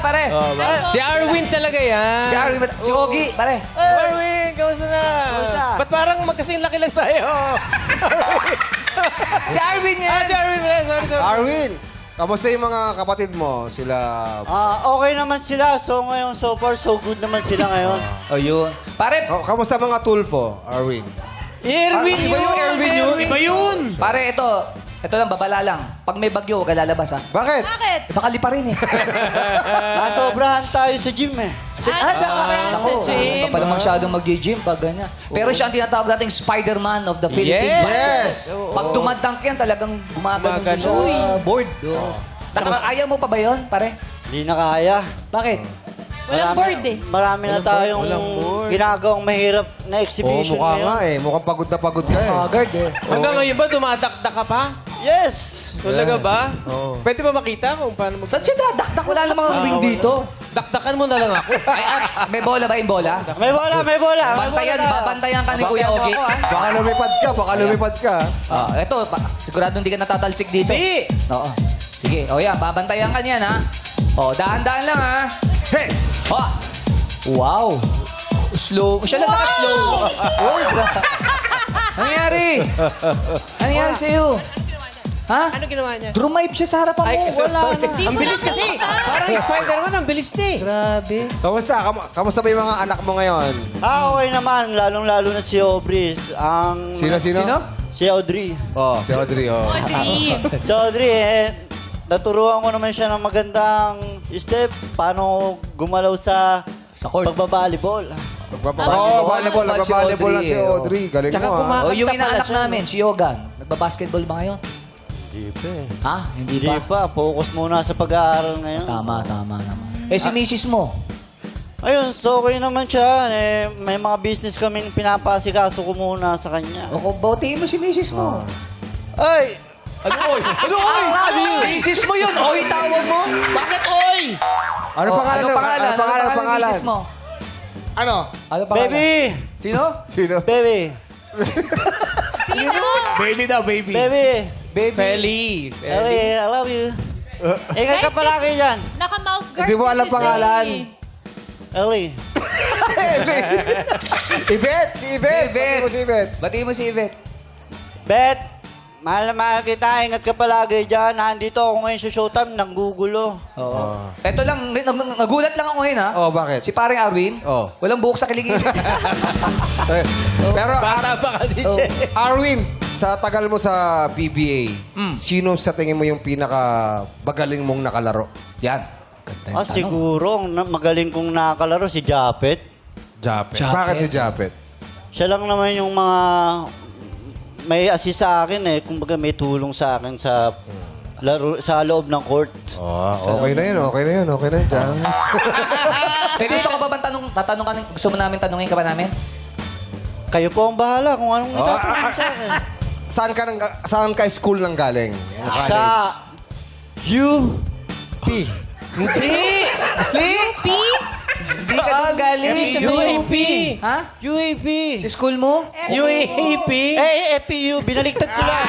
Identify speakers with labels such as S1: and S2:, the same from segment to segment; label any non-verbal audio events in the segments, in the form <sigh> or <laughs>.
S1: pare.
S2: Si Arwin talaga yan.
S1: Si Arwin, si Ogie, pare.
S2: Arwin, kamusta na?
S3: Kamusta?
S2: Ba't parang magkasing laki lang tayo? <laughs>
S1: Si Arwin yan.
S2: ah, si Arwin pala. Sorry, sorry.
S4: Arwin, kamusta yung mga kapatid mo? Sila...
S3: Ah, okay naman sila. So ngayon, so far, so good naman sila ngayon.
S1: Oh, yun. Pare,
S4: Oh, kamusta mga Tulfo, Arwin?
S2: Erwin
S1: Ah, iba yung Erwin yun.
S2: Iba yun.
S1: pare, ito. Ito lang, babala lang. Pag may bagyo, huwag ka lalabas, ha?
S4: Bakit?
S5: Bakit?
S1: Eh, baka lipa rin, eh. <laughs>
S3: Nasobrahan tayo sa gym eh.
S1: Sa, ah, sa,
S5: sobrang
S1: ako,
S5: sa gym.
S1: Hindi pala masyadong mag-gym pag ganyan. Pero siya ang tinatawag nating Spider-Man of the Philippine
S2: Yes.
S1: Pag dumadunk yan, talagang gumagano
S2: Gumagano.
S1: sa board. Oh. Naka- Ayaw mo pa ba yun, pare?
S3: Hindi na kaya.
S1: Bakit?
S5: Walang board eh.
S3: Marami na tayong
S2: walang board.
S3: ginagawang mahirap na
S4: Oo,
S3: exhibition
S4: mukha
S3: ngayon.
S4: nga eh. Mukhang pagod na pagod ka eh.
S1: Haggard, eh.
S2: Hanggang ngayon ba, dumadakdak ka pa?
S3: Yes!
S2: Talaga ba?
S4: Oo.
S2: Pwede ba makita kung paano mag...
S1: Saan siya dadakdak? Wala namang ring dito.
S2: Dakdakan mo na lang ako.
S1: Ay, ah, may bola ba yung bola?
S3: May bola, may bola. may
S1: Bantayan,
S3: bola na.
S1: babantayan ka ni Kuya Ogie.
S4: Baka lumipad ka, baka lumipad ka.
S1: Ah, eto, pa, sigurado hindi ka natatalsik dito.
S2: Di!
S1: Oo. Sige, o yan, babantayan ka niyan, ha? O, dahan-dahan lang, ha?
S4: Hey!
S1: O! Wow! Slow. Siya lang naka-slow. <laughs> Uy, gra- <laughs> Nangyari? <laughs> Nangyari sa'yo? Ha?
S2: Ano ginawa niya?
S1: Drumive siya sa harapan mo.
S2: Ay, kasi
S1: Wala na.
S2: Ang bilis kasi. Parang Spider-Man, ang bilis niya eh.
S1: Grabe.
S4: Kamusta? Kam- kamusta ba yung mga anak mo ngayon?
S3: Ah, okay naman. Lalong-lalo na si Aubrey. Ang...
S4: Sino, sino?
S1: Sino?
S3: Si Audrey.
S4: Oh, si Audrey, oh.
S5: Dream. <laughs>
S3: Si Audrey, eh, naturuan ko naman siya ng magandang step. Paano gumalaw sa
S1: Sa court.
S3: pagbabalibol.
S4: Nagpapa- Oh, volleyball.
S1: Volleyball si
S4: Nagpa-volleyball na si
S1: Audrey, oh.
S4: Audrey. Galing
S2: Tsaka
S4: mo, ah.
S2: kuma-
S1: O, yung inaanak namin, si Yogan. Nagbabasketball ba ngayon?
S3: Hindi pa eh.
S1: Ha? Hindi,
S3: Hindi
S1: pa?
S3: pa. Focus muna sa pag-aaral ngayon.
S1: Tama, tama naman. Eh, si misis mo?
S3: Ayun, so okay naman siya. Eh, may mga business kaming pinapasikaso ko muna sa kanya.
S1: O, kung bautiin mo si misis mo.
S3: Ay!
S1: Ano, oy? Ano, oy? Misis mo yun. Oy, tawag mo. Bakit, oy?
S4: Ano pangalan?
S1: Ano pangalan?
S4: Ano pangalan?
S1: Ano
S4: pangalan?
S1: misis mo?
S4: Ano?
S1: Ano pangalan?
S3: Baby!
S1: Sino?
S4: Sino?
S3: Baby! <laughs>
S5: Sino?
S4: Baby daw, baby.
S3: Baby!
S1: Baby.
S2: Feli.
S3: Ellie, I love you. Ingat ka palagi dyan.
S5: Naka-mouth guard.
S4: Hindi mo alam pangalan.
S5: eh.
S3: Ellie. <laughs>
S4: Ibet! Si Ibet!
S1: Ibet.
S4: Pati mo si Ibet.
S1: Batiin mo si Yvette.
S3: Bet! Mahal na mahal kita. Ingat ka palagi dyan. Nandito ako ngayon sa showtime. Nanggugulo.
S1: Oo. Ito lang, nag- nag- nagulat lang ako ngayon, ha?
S4: Oh, bakit?
S1: Si paring Arwin,
S4: Oh.
S1: walang buhok sa kiligin. <laughs>
S4: Eh, Pero,
S2: Bata
S4: Ar-
S2: pa kasi
S1: Oh.
S2: siya.
S4: Arwin, sa tagal mo sa PBA,
S1: Mm.
S4: sino sa tingin mo yung pinaka magaling mong nakalaro?
S1: Yan. Ganda yung
S3: Ah,
S1: tanong.
S3: siguro, ang na- magaling kong nakakalaro si Japet.
S4: Japet.
S1: Japet.
S4: Bakit si Japet?
S3: Siya lang naman yung mga may assist sa akin eh. Kumbaga may tulong sa akin sa laro sa loob ng court.
S4: Oh, okay na yun, okay na yun, okay na yun. Diyan. <laughs>
S1: May gusto ka ba bang tanong, tatanong ka, gusto mo namin tanungin ka ba namin?
S3: Kayo po ang bahala kung anong
S4: Oh,
S3: itatanong
S4: ah,
S3: sa akin. <laughs>
S4: Saan ka, nang, saan ka school nang galing? Yung
S3: Sa
S4: college?
S3: U
S4: P.
S1: Hindi!
S5: P?
S1: Hindi ka doon galing.
S2: Siya sa UAP.
S1: Ha?
S3: UAP.
S1: Sa school mo?
S2: UAP.
S3: Eh, FPU. Binaliktad ko lang.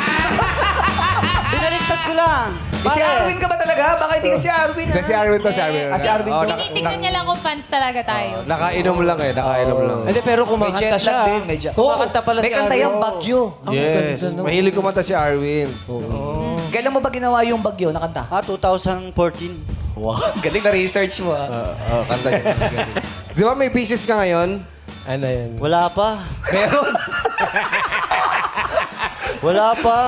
S3: <laughs> Binaliktad ko lang.
S1: Eh, si Arwin ka ba talaga? Baka hindi ka si Arwin, ha?
S4: Hindi, si Arwin to, si Arwin.
S1: Ah, si Arwin
S4: Oh,
S1: to.
S5: Tinitignan niya lang kung fans talaga tayo.
S4: Nakainom lang eh, nakainom lang.
S2: Hindi, pero
S1: May
S2: kumakanta
S1: jet lag
S2: siya.
S1: din. May jet.
S2: Kumakanta pala
S1: May
S2: si
S1: kanta
S2: Arwin.
S1: yung Bagyo.
S4: Yes, mahilig kumanta si Arwin.
S1: Kailan mo ba ginawa yung Bagyo na kanta?
S3: Ah, 2014.
S1: Wow. <laughs> Galing na research mo, ha?
S4: Uh, oh, kanta niya. Di ba may business ka ngayon?
S2: Ano yan?
S3: Wala pa.
S1: Meron.
S3: Wala pa.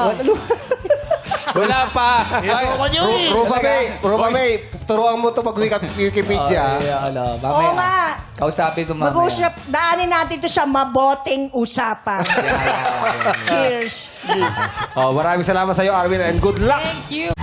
S2: Wala pa.
S4: Ru- Ruba May, Ruba May, turuan mo to pag Wiki- Wikipedia.
S1: Ay, ala.
S6: Oo
S1: Mamaya.
S6: nga.
S1: Kausapin mo mamaya.
S6: Mag-usap, daanin natin ito sa maboteng usapan. Cheers.
S4: Oh, maraming salamat sa iyo, Arwin, and good luck!
S5: Thank you.